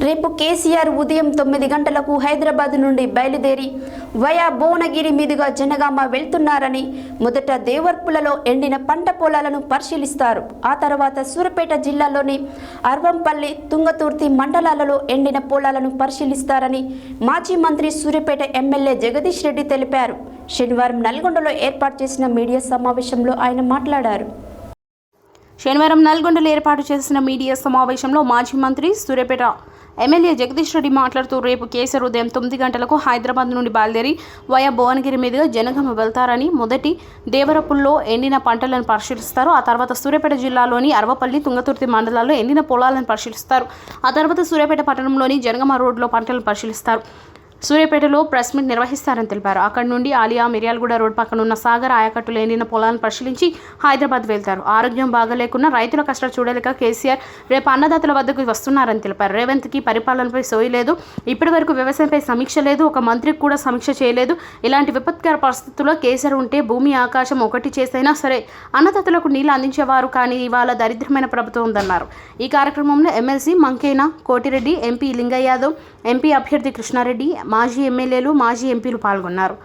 రేపు కేసీఆర్ ఉదయం తొమ్మిది గంటలకు హైదరాబాద్ నుండి బయలుదేరి వయా భువనగిరి మీదుగా జనగామ వెళ్తున్నారని మొదట దేవర్పులలో ఎండిన పంట పొలాలను పరిశీలిస్తారు. ఆ తర్వాత సూరపేట జిల్లాలోని అర్వంపల్లి తుంగతుర్తి మండలాలలో ఎండిన పొలాలను పరిశీలిస్తారని మాజీ మంత్రి సూర్యపేట ఎమ్మెల్యే జగదీష్ రెడ్డి తెలిపారు. శనివారం నల్గొండలో ఏర్పాటు చేసిన మీడియా సమావేశంలో ఆయన మాట్లాడారు. శనివారం నల్గొండలో ఏర్పాటు చేసిన మీడియా సమావేశంలో మాజీ మంత్రి సూర్యపేట ఎమ్మెల్యే జగదీష్ రెడ్డి మాట్లాడుతూ రేపు కేసర్ ఉదయం తొమ్మిది గంటలకు హైదరాబాద్ నుండి బయలుదేరి వయా భువనగిరి మీదుగా జనగామ వెళ్తారని మొదటి దేవరపుల్లో ఎండిన పంటలను పరిశీలిస్తారు. ఆ తర్వాత సూర్యాపేట జిల్లాలోని అరవపల్లి తుంగతుర్తి మండలాల్లో ఎండిన పొలాలను పరిశీలిస్తారు. ఆ తర్వాత సూర్యాపేట పట్టణంలోని జనగామ రోడ్లో పంటలను పరిశీలిస్తారు. సూర్యాపేటలో ప్రెస్ మీట్ నిర్వహిస్తారని తెలిపారు. అక్కడి నుండి ఆలియా మిర్యాలగూడ రోడ్ పక్కన ఉన్న సాగర్ ఆయకట్టు ఎండిన పొలాలను పరిశీలించి హైదరాబాద్ వెళ్తారు. ఆరోగ్యం బాగలేకున్నా రైతుల కష్టాలు చూడలేక కేసీఆర్ రేపు అన్నదాతల వద్దకు వస్తున్నారని తెలిపారు. రేవంత్కి పరిపాలనపై సోయి లేదు. ఇప్పటి వరకు వ్యవసాయంపై సమీక్ష లేదు. ఒక మంత్రికి కూడా సమీక్ష చేయలేదు. ఇలాంటి విపత్కర పరిస్థితుల్లో కేసీఆర్ ఉంటే భూమి ఆకాశం ఒకటి చేసైనా సరే అన్నదాతలకు నీళ్ళు అందించేవారు కానీ ఇవాళ దరిద్రమైన ప్రభుత్వం ఉందన్నారు. ఈ కార్యక్రమంలో MLC Mankena Kotireddy MP Lingaiah Yadav MP అభ్యర్థి కృష్ణారెడ్డి మాజీ ఎమ్మెల్యేలు మాజీ ఎంపీలు పాల్గొన్నారు.